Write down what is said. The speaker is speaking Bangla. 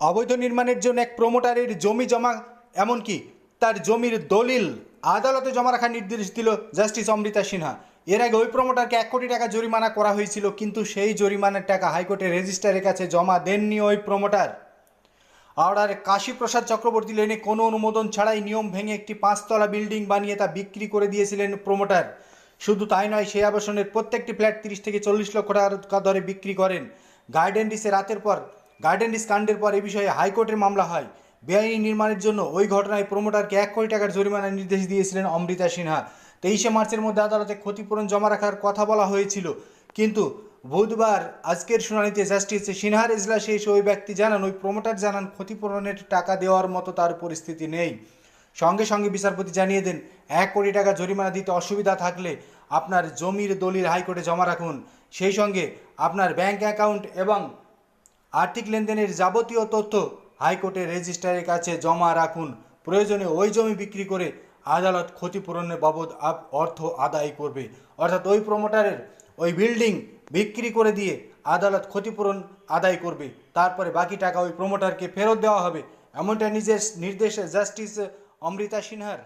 অবৈধ নির্মাণের জন্য এক প্রমোটারের জমি জমা, এমনকি তার জমির দলিল আদালতে জমা রাখার নির্দেশ দিল জাস্টিস অমৃতা সিনহা। এর আগে ওই প্রমোটারকে এক কোটি টাকা জরিমানা করা হয়েছিল, কিন্তু সেই জরিমানার টাকা হাইকোর্টের রেজিস্ট্রারের কাছে জমা দেননি ওই প্রমোটার আওড়ার কাশীপ্রসাদ চক্রবর্তী লেনে কোনো অনুমোদন ছাড়াই নিয়ম ভেঙে একটি পাঁচতলা বিল্ডিং বানিয়ে তা বিক্রি করে দিয়েছিলেন প্রমোটার শুধু তাই নয়, সেই আবাসনের প্রত্যেকটি ফ্ল্যাট তিরিশ থেকে চল্লিশ লক্ষ টাকা দরে বিক্রি করেন। গার্ডেন ডিসে রাতের পর গার্ডেন ডিস কাণ্ডের পর এ বিষয়ে হাইকোর্টের মামলা হয়। বেআইনি নির্মাণের জন্য ওই ঘটনায় প্রমোটারকে এক কোটি টাকার জরিমানার নির্দেশ দিয়েছিলেন অমৃতা সিনহা। তেইশে মার্চের মধ্যে আদালতে ক্ষতিপূরণ জমা রাখার কথা বলা হয়েছিল। কিন্তু বুধবার আজকের শুনানিতে জাস্টিস সিনহার ইজলাসে এসে ওই ব্যক্তি জানান, ওই প্রমোটার জানান, ক্ষতিপূরণের টাকা দেওয়ার মতো তার পরিস্থিতি নেই। সঙ্গে সঙ্গে বিচারপতি জানিয়ে দেন, এক কোটি টাকা জরিমানা দিতে অসুবিধা থাকলে আপনার জমির দলিল হাইকোর্টে জমা রাখুন। সেই সঙ্গে আপনার ব্যাংক অ্যাকাউন্ট এবং আর্থিক লেনদেনের যাবতীয় তথ্য হাইকোর্টের রেজিস্ট্রারের কাছে জমা রাখুন। প্রয়োজনে ওই জমি বিক্রি করে আদালত ক্ষতিপূরণের বাবদ অর্থ আদায় করবে। অর্থাৎ ওই প্রমোটারের ওই বিল্ডিং বিক্রি করে দিয়ে আদালত ক্ষতিপূরণ আদায় করবে। তারপরে বাকি টাকা ওই প্রমোটারকে ফেরত দেওয়া হবে। এমনটা নিজের নির্দেশে জাস্টিস অমৃতা সিনহার।